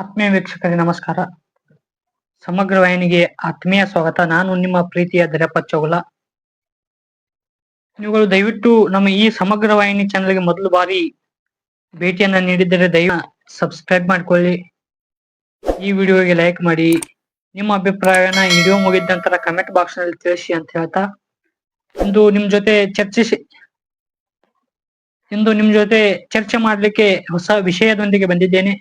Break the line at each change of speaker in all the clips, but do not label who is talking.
ಆತ್ಮೀಯ ವೀಕ್ಷಕರಿಗೆ ನಮಸ್ಕಾರ. ಸಮಗ್ರ ವಾಹಿನಿಗೆ ಆತ್ಮೀಯ ಸ್ವಾಗತ. ನಾನು ನಿಮ್ಮ ಪ್ರೀತಿಯ ದರಪ್ಪ ಚೌಲ. ನೀವುಗಳು ದಯವಿಟ್ಟು ನಮ್ಮ ಈ ಸಮಗ್ರ ವಾಹಿನಿ ಚಾನೆಲ್ಗೆ ಮೊದಲು ಬಾರಿ ಭೇಟಿಯನ್ನ ನೀಡಿದ್ದರೆ ದಯ ಸಬ್ಸ್ಕ್ರೈಬ್ ಮಾಡ್ಕೊಳ್ಳಿ. ಈ ವಿಡಿಯೋಗೆ ಲೈಕ್ ಮಾಡಿ. ನಿಮ್ಮ ಅಭಿಪ್ರಾಯನ ವಿಡಿಯೋ ಮುಗಿದ ನಂತರ ಕಮೆಂಟ್ ಬಾಕ್ಸ್ನಲ್ಲಿ ತಿಳಿಸಿ ಅಂತ ಹೇಳ್ತಾ. ಇಂದು ನಿಮ್ ಜೊತೆ ಚರ್ಚಿಸಿ, ಇಂದು ನಿಮ್ ಜೊತೆ ಚರ್ಚೆ ಮಾಡ್ಲಿಕ್ಕೆ ಹೊಸ ವಿಷಯದೊಂದಿಗೆ ಬಂದಿದ್ದೇನೆ.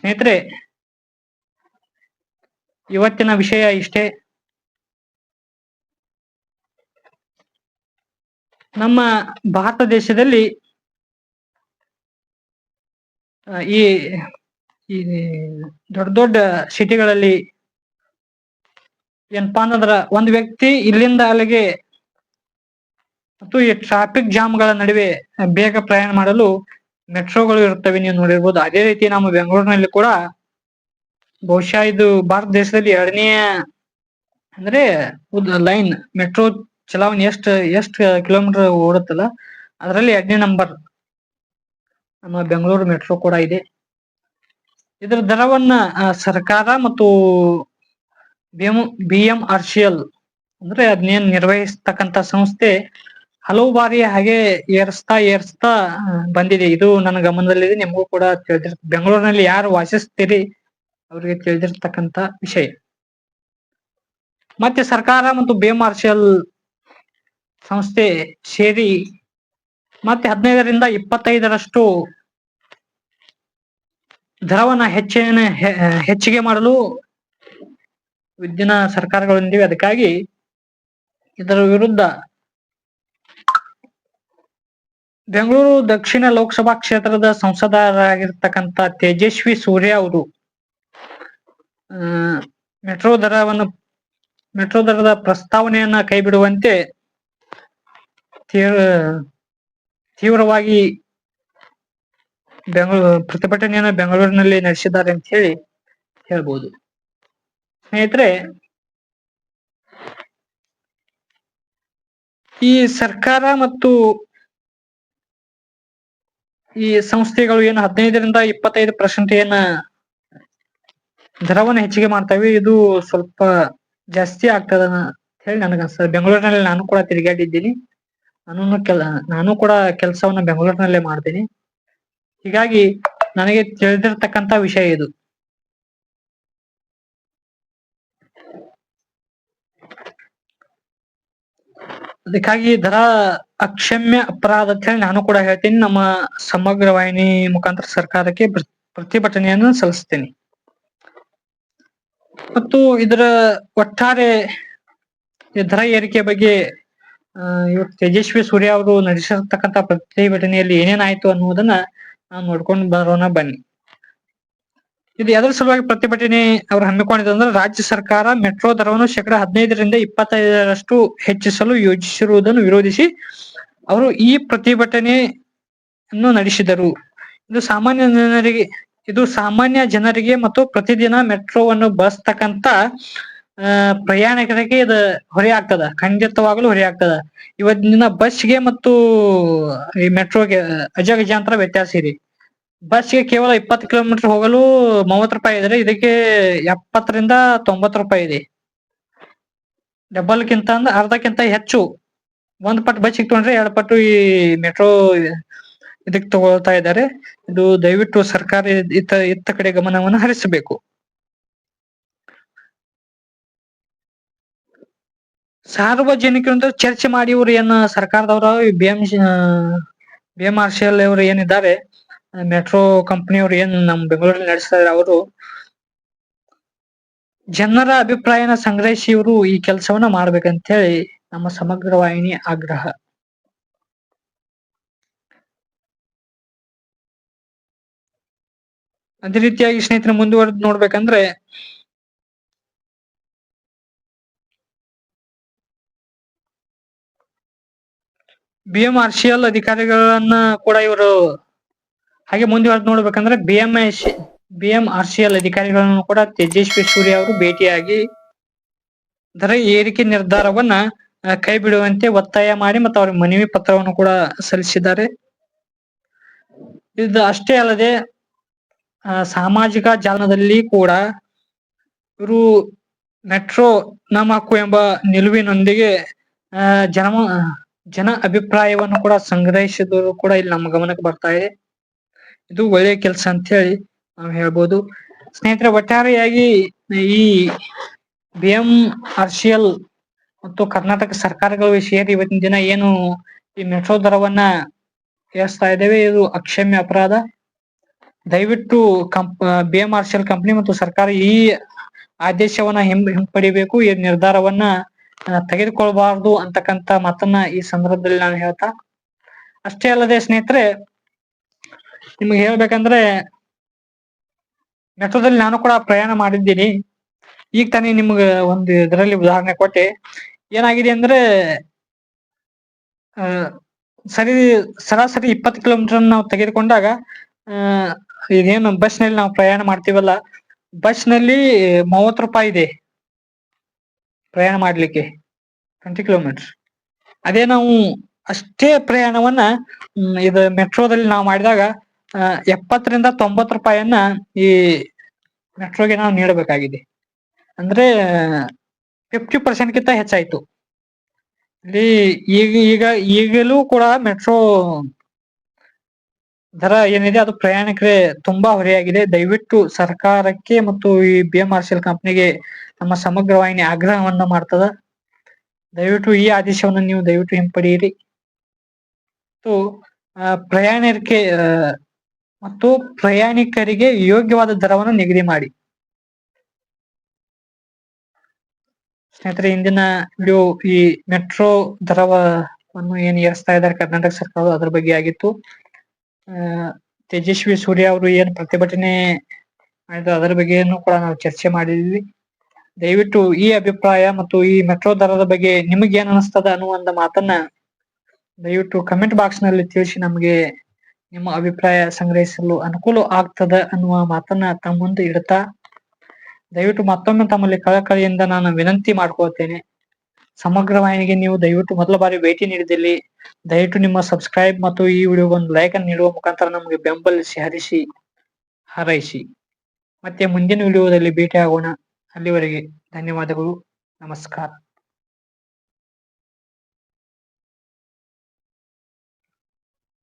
ಸ್ನೇಹಿತರೆ, ಇವತ್ತಿನ ವಿಷಯ ಇಷ್ಟೇ. ನಮ್ಮ ಭಾರತ ದೇಶದಲ್ಲಿ ಈ ದೊಡ್ಡ ದೊಡ್ಡ ಸಿಟಿಗಳಲ್ಲಿ ಏನಪ್ಪಾ ಅಂದ್ರ ಒಂದ್ ವ್ಯಕ್ತಿ ಇಲ್ಲಿಂದ ಅಲ್ಲಿಗೆ ಮತ್ತು ಈ ಟ್ರಾಫಿಕ್ ಜಾಮ್ಗಳ ನಡುವೆ ಬೇಗ ಪ್ರಯಾಣ ಮಾಡಲು ಮೆಟ್ರೋಗಳು ಇರುತ್ತವೆ, ನೀವು ನೋಡಿರ್ಬೋದು. ಅದೇ ರೀತಿ ನಮ್ಮ ಬೆಂಗಳೂರಿನಲ್ಲಿ ಕೂಡ ಬಹುಶಃ ಇದು ಭಾರತ ದೇಶದಲ್ಲಿ ಎರಡನೇ ಅಂದ್ರೆ ಲೈನ್ ಮೆಟ್ರೋ ಚಲಾವಣೆ ಎಷ್ಟು, ಎಷ್ಟ್ ಕಿಲೋಮೀಟರ್ ಓಡುತ್ತಲ್ಲ, ಅದರಲ್ಲಿ ಎರಡನೇ ನಂಬರ್ ನಮ್ಮ ಬೆಂಗಳೂರು ಮೆಟ್ರೋ ಕೂಡ ಇದೆ. ಇದರ ದರವನ್ನ ಸರ್ಕಾರ ಮತ್ತು B M R C L ಅಂದ್ರೆ ಅದನ್ನೇನ್ ನಿರ್ವಹಿಸ್ತಕ್ಕಂತ ಸಂಸ್ಥೆ ಹಲವು ಬಾರಿ ಹಾಗೆ ಏರ್ಸ್ತಾ ಏರ್ಸ್ತಾ ಬಂದಿದೆ. ಇದು ನನ್ನ ಗಮನದಲ್ಲಿದೆ. ನಿಮಗೂ ಕೂಡ ತಿಳಿದಿರ್, ಬೆಂಗಳೂರಿನಲ್ಲಿ ಯಾರು ವಾಸಿಸ್ತೀರಿ ಅವರಿಗೆ ತಿಳಿದಿರ್ತಕ್ಕಂತ ವಿಷಯ. ಮತ್ತೆ ಸರ್ಕಾರ ಮತ್ತು ಬೇ ಎಲ್ ಸಂಸ್ಥೆ ಸೇರಿ ಮತ್ತೆ ಹದಿನೈದರಿಂದ ಇಪ್ಪತ್ತೈದರಷ್ಟು ದರವನ್ನ ಹೆಚ್ಚಿನ ಹೆಚ್ಚಿಗೆ ಮಾಡಲು ವಿದ್ಯನ ಸರ್ಕಾರಗಳೊಂದಿವೆ. ಅದಕ್ಕಾಗಿ ಇದರ ವಿರುದ್ಧ ಬೆಂಗಳೂರು ದಕ್ಷಿಣ ಲೋಕಸಭಾ ಕ್ಷೇತ್ರದ ಸಂಸದರಾಗಿರ್ತಕ್ಕಂತ ತೇಜಸ್ವಿ ಸೂರ್ಯ ಅವರು ಮೆಟ್ರೋ ದರವನ್ನು, ಮೆಟ್ರೋ ದರದ ಪ್ರಸ್ತಾವನೆಯನ್ನ ಕೈಬಿಡುವಂತೆ ತೀವ್ರ, ತೀವ್ರವಾಗಿ ಬೆಂಗಳೂರು, ಪ್ರತಿಭಟನೆಯನ್ನ ಬೆಂಗಳೂರಿನಲ್ಲಿ ನಡೆಸಿದ್ದಾರೆ ಅಂತ ಹೇಳಿ ಹೇಳ್ಬೋದು. ಸ್ನೇಹಿತರೆ, ಈ ಸರ್ಕಾರ ಮತ್ತು ಈ ಸಂಸ್ಥೆಗಳು ಏನು ಹದಿನೈದರಿಂದ ಇಪ್ಪತ್ತೈದು ಪರ್ಸೆಂಟ್ ಏನ ದರವನ್ನು ಹೆಚ್ಚಿಗೆ ಮಾಡ್ತವೆ, ಇದು ಸ್ವಲ್ಪ ಜಾಸ್ತಿ ಆಗ್ತದ ಅಂತ ಹೇಳಿ ನನಗೆ ಸರ್ ಬೆಂಗಳೂರಿನಲ್ಲಿ ನಾನು ಕೂಡ ತಿರುಗಾಡಿದ್ದೀನಿ. ನಾನು ಕೆಲ, ನಾನು ಕೂಡ ಕೆಲಸವನ್ನ ಬೆಂಗಳೂರಿನಲ್ಲೇ ಮಾಡ್ತೀನಿ. ಹೀಗಾಗಿ ನನಗೆ ತಿಳಿದಿರ್ತಕ್ಕಂತ ವಿಷಯ ಇದು. ಅದಕ್ಕಾಗಿ ದರ ಅಕ್ಷಮ್ಯ ಅಪರಾಧ ಅಂತ ಹೇಳಿ ನಾನು ಕೂಡ ಹೇಳ್ತೀನಿ. ನಮ್ಮ ಸಮಗ್ರ ವಾಹಿನಿ ಮುಖಾಂತರ ಸರ್ಕಾರಕ್ಕೆ ಪ್ರ- ಪ್ರತಿಭಟನೆಯನ್ನು ಸಲ್ಲಿಸ್ತೇನೆ. ಮತ್ತು ಇದರ ಒಟ್ಟಾರೆ ದರ ಏರಿಕೆ ಬಗ್ಗೆ ಇವತ್ತು ತೇಜಸ್ವಿ ಸೂರ್ಯ ಅವರು ನಡೆಸಿರ್ತಕ್ಕಂಥ ಪ್ರತಿಭಟನೆಯಲ್ಲಿ ಏನೇನಾಯ್ತು ಅನ್ನುವುದನ್ನ ನಾವು ನೋಡ್ಕೊಂಡು ಬರೋಣ ಬನ್ನಿ. ಇದು ಎದರ ಸಲುವಾಗಿ ಪ್ರತಿಭಟನೆ ಅವರು ಹಮ್ಮಿಕೊಂಡಿದೆ ಅಂದ್ರೆ ರಾಜ್ಯ ಸರ್ಕಾರ ಮೆಟ್ರೋ ದರವನ್ನು ಶೇಕಡ ಹದಿನೈದರಿಂದ ಇಪ್ಪತ್ತೈದರಷ್ಟು ಹೆಚ್ಚಿಸಲು ಯೋಜಿಸಿರುವುದನ್ನು ವಿರೋಧಿಸಿ ಅವರು ಈ ಪ್ರತಿಭಟನೆಯನ್ನು ನಡೆಸಿದರು. ಇದು ಸಾಮಾನ್ಯ ಜನರಿಗೆ, ಇದು ಸಾಮಾನ್ಯ ಜನರಿಗೆ ಮತ್ತು ಪ್ರತಿದಿನ ಮೆಟ್ರೋವನ್ನು ಬಳಸ್ತಕ್ಕಂತ ಪ್ರಯಾಣಿಕರಿಗೆ ಇದು ಹೊರೆ ಆಗ್ತದ ಖಂಡಿತವಾಗಲೂ ಹೊರೆ ಆಗ್ತದ ಇವತ್ತಿನ ಬಸ್ಗೆ ಮತ್ತು ಈ ಮೆಟ್ರೋಗೆ ಅಜಗಜಾಂತರ ವ್ಯತ್ಯಾಸ ಇದೆ. ಬಸ್ಗೆ ಕೇವಲ ಇಪ್ಪತ್ತು ಕಿಲೋಮೀಟರ್ ಹೋಗಲು ಮೂವತ್ತು ರೂಪಾಯಿ ಇದ್ರೆ ಇದಕ್ಕೆ ಎಪ್ಪತ್ತರಿಂದ ತೊಂಬತ್ತು ರೂಪಾಯಿ ಇದೆ. ಡಬಲ್ಗಿಂತ ಅಂದ್ರೆ ಅರ್ಧಕ್ಕಿಂತ ಹೆಚ್ಚು. ಒಂದ್ ಪಟ್ಟು ಬಸ್ಸಿಗೆ ತಗೊಂಡ್ರೆ ಎರಡು ಪಟ್ಟು ಈ ಮೆಟ್ರೋ ಇದಕ್ಕೆ ತಗೊಳ್ತಾ ಇದ್ದಾರೆ. ಇದು ದಯವಿಟ್ಟು ಸರ್ಕಾರ ಇತ್ತ ಇತ್ತ ಕಡೆ ಗಮನವನ್ನು ಹರಿಸಬೇಕು. ಸಾರ್ವಜನಿಕರಿಂದ ಚರ್ಚೆ ಮಾಡಿ ಇವ್ರು ಏನ್ ಸರ್ಕಾರದವರು, B M B M R C L ಅವರು ಏನಿದ್ದಾರೆ ಮೆಟ್ರೋ ಕಂಪನಿಯವ್ರು ಏನ್ ನಮ್ ಬೆಂಗಳೂರಲ್ಲಿ ನಡೆಸ್ತಾ ಅವರು, ಜನರ ಅಭಿಪ್ರಾಯನ ಸಂಗ್ರಹಿಸಿ ಇವರು ಈ ಕೆಲಸವನ್ನ ಮಾಡ್ಬೇಕಂತ ಹೇಳಿ ನಮ್ಮ ಸಮಗ್ರ ವಾಹಿನಿ ಆಗ್ರಹ. ಅದೇ ರೀತಿಯಾಗಿ ಸ್ನೇಹಿತರೆ ಮುಂದುವರೆದು ನೋಡ್ಬೇಕಂದ್ರೆ ಬಿ ಎಂ ಅಧಿಕಾರಿಗಳನ್ನ ಕೂಡ ಇವರು ಹಾಗೆ ಮುಂದೆ ನೋಡ್ಬೇಕಂದ್ರೆ B M BM B M R C L ಅಧಿಕಾರಿಗಳನ್ನು ಕೂಡ ತೇಜಸ್ವಿ ಸೂರ್ಯ ಅವರು ಭೇಟಿಯಾಗಿ ದರ ಏರಿಕೆ ನಿರ್ಧಾರವನ್ನ ಕೈ ಬಿಡುವಂತೆ ಒತ್ತಾಯ ಮಾಡಿ ಮತ್ತು ಅವರ ಮನವಿ ಪತ್ರವನ್ನು ಕೂಡ ಸಲ್ಲಿಸಿದ್ದಾರೆ. ಇದು ಅಷ್ಟೇ ಅಲ್ಲದೆ ಸಾಮಾಜಿಕ ಜಾಲದಲ್ಲಿ ಕೂಡ ಇವರು ಮೆಟ್ರೋ ನಮಕು ಎಂಬ ನಿಲುವಿನೊಂದಿಗೆ ಜನ ಜನ ಅಭಿಪ್ರಾಯವನ್ನು ಕೂಡ ಸಂಗ್ರಹಿಸಿದ್ರು ಕೂಡ ಇಲ್ಲಿ ನಮ್ಮ ಗಮನಕ್ಕೆ ಬರ್ತಾ ಇದೆ. ಇದು ಒಳ್ಳೆಯ ಕೆಲಸ ಅಂತ ಹೇಳಿ ನಾವು ಹೇಳ್ಬೋದು. ಸ್ನೇಹಿತರೆ, ಒಟ್ಟಾರೆಯಾಗಿ ಈ ಬಿ ಎಂ ಆರ್ ಮತ್ತು ಕರ್ನಾಟಕ ಸರ್ಕಾರಗಳು ಸೇರಿ ಇವತ್ತಿನ ದಿನ ಏನು ಈ ಮೆಟ್ರೋ ದರವನ್ನ ಏರಿಸ್ತಾ ಇದ್ದೇವೆ, ಇದು ಅಕ್ಷಮ್ಯ ಅಪರಾಧ. ದಯವಿಟ್ಟು ಕಂಪ್ ಬಿ ಎಂ ಆರ್ ಕಂಪನಿ ಮತ್ತು ಸರ್ಕಾರ ಈ ಆದೇಶವನ್ನ ಹಿಂ ಹಿಂಪಡಿಬೇಕು, ಈ ನಿರ್ಧಾರವನ್ನ ತೆಗೆದುಕೊಳ್ಬಾರ್ದು ಅಂತಕ್ಕಂತ ಮಾತನ್ನ ಈ ಸಂದರ್ಭದಲ್ಲಿ ನಾನು ಹೇಳ್ತಾ. ಅಷ್ಟೇ ಅಲ್ಲದೆ ಸ್ನೇಹಿತರೆ ನಿಮ್ಗೆ ಹೇಳ್ಬೇಕಂದ್ರೆ ಮೆಟ್ರೋದಲ್ಲಿ ನಾನು ಕೂಡ ಪ್ರಯಾಣ ಮಾಡಿದ್ದೀನಿ. ಈಗ ತಾನೇ ನಿಮ್ಗೆ ಒಂದು ಇದರಲ್ಲಿ ಉದಾಹರಣೆ ಕೊಟ್ಟೆ. ಏನಾಗಿದೆ ಅಂದ್ರೆ ಸರಿ, ಸರಾಸರಿ ಇಪ್ಪತ್ತು ಕಿಲೋಮೀಟರ್ ನಾವು ತೆಗೆದುಕೊಂಡಾಗ ಇದೇನು ಬಸ್ನಲ್ಲಿ ನಾವು ಪ್ರಯಾಣ ಮಾಡ್ತೀವಲ್ಲ ಬಸ್ನಲ್ಲಿ ಮೂವತ್ತು ರೂಪಾಯಿ ಇದೆ ಪ್ರಯಾಣ ಮಾಡ್ಲಿಕ್ಕೆ ಟ್ವೆಂಟಿ ಕಿಲೋಮೀಟರ್ ಅದೇ ನಾವು ಅಷ್ಟೇ ಪ್ರಯಾಣವನ್ನ ಇದು ಮೆಟ್ರೋದಲ್ಲಿ ನಾವು ಮಾಡಿದಾಗ ಎಪ್ಪತ್ತರಿಂದ ತೊಂಬತ್ತು ರೂಪಾಯಿಯನ್ನ ಈ ಮೆಟ್ರೋಗೆ ನಾವು ನೀಡಬೇಕಾಗಿದೆ. ಅಂದ್ರೆ ಫಿಫ್ಟಿ ಪರ್ಸೆಂಟ್ ಗಿಂತ ಹೆಚ್ಚಾಯ್ತು. ಇಲ್ಲಿ ಈಗ ಈಗ, ಈಗಲೂ ಕೂಡ ಮೆಟ್ರೋ ದರ ಏನಿದೆ, ಅದು ಪ್ರಯಾಣಿಕರೇ ತುಂಬಾ ಹೊರೆಯಾಗಿದೆ. ದಯವಿಟ್ಟು ಸರ್ಕಾರಕ್ಕೆ ಮತ್ತು ಈ ಬಿ ಎಂ ಆರ್ ಸಿ ಕಂಪ್ನಿಗೆ ನಮ್ಮ ಸಮಗ್ರ ವಾಹಿನಿ ಆಗ್ರಹವನ್ನ ಮಾಡ್ತದ. ದಯವಿಟ್ಟು ಈ ಆದೇಶವನ್ನು ನೀವು ದಯವಿಟ್ಟು ಹಿಂಪಡೆಯಿರಿ. ಮತ್ತು ಪ್ರಯಾಣಿಕರಿಗೆ ಮತ್ತು ಪ್ರಯಾಣಿಕರಿಗೆ ಯೋಗ್ಯವಾದ ದರವನ್ನು ನಿಗದಿ ಮಾಡಿ. ಸ್ನೇಹಿತರೆ, ಇಂದಿನ ಈ ಮೆಟ್ರೋ ದರವನ್ನು ಏನ್ ಏರಿಸ್ತಾ ಇದ್ದಾರೆ ಕರ್ನಾಟಕ ಸರ್ಕಾರ ಅದ್ರ ಬಗ್ಗೆ ಆಗಿತ್ತು. ತೇಜಸ್ವಿ ಸೂರ್ಯ ಅವರು ಏನ್ ಪ್ರತಿಭಟನೆ ಮಾಡಿದ್ರು ಅದರ ಬಗ್ಗೆಯನ್ನು ಕೂಡ ನಾವು ಚರ್ಚೆ ಮಾಡಿದ್ವಿ. ದಯವಿಟ್ಟು ಈ ಅಭಿಪ್ರಾಯ ಮತ್ತು ಈ ಮೆಟ್ರೋ ದರದ ಬಗ್ಗೆ ನಿಮಗೆ ಏನ್ ಅನ್ನುವಂತ ಮಾತನ್ನ ದಯವಿಟ್ಟು ಕಮೆಂಟ್ ಬಾಕ್ಸ್ನಲ್ಲಿ ತಿಳಿಸಿ ನಮಗೆ ನಿಮ್ಮ ಅಭಿಪ್ರಾಯ ಸಂಗ್ರಹಿಸಲು ಅನುಕೂಲ ಆಗ್ತದ ಅನ್ನುವ ಮಾತನ್ನ ತಮ್ಮ ಮುಂದೆ ಇಡ್ತಾ, ದಯವಿಟ್ಟು ಮತ್ತೊಮ್ಮೆ ತಮ್ಮಲ್ಲಿ ಕಳಕಳಿಯಿಂದ ನಾನು ವಿನಂತಿ ಮಾಡ್ಕೊಳ್ತೇನೆ. ಸಮಗ್ರ ವಾಹಿನಿಗೆ ನೀವು ದಯವಿಟ್ಟು ಮೊದಲ ಬಾರಿ ಭೇಟಿ ನೀಡಿದಲ್ಲಿ, ದಯವಿಟ್ಟು ನಿಮ್ಮ ಸಬ್ಸ್ಕ್ರೈಬ್ ಮತ್ತು ಈ ವಿಡಿಯೋ ಒಂದು ಲೈಕ್ ಅನ್ನು ನೀಡುವ ಮುಖಾಂತರ ನಮಗೆ ಬೆಂಬಲಿಸಿ, ಹರಿಸಿ, ಹಾರೈಸಿ. ಮತ್ತೆ ಮುಂದಿನ ವಿಡಿಯೋದಲ್ಲಿ ಭೇಟಿ ಆಗೋಣ ಅಲ್ಲಿವರೆಗೆ ಧನ್ಯವಾದಗಳು. ನಮಸ್ಕಾರ.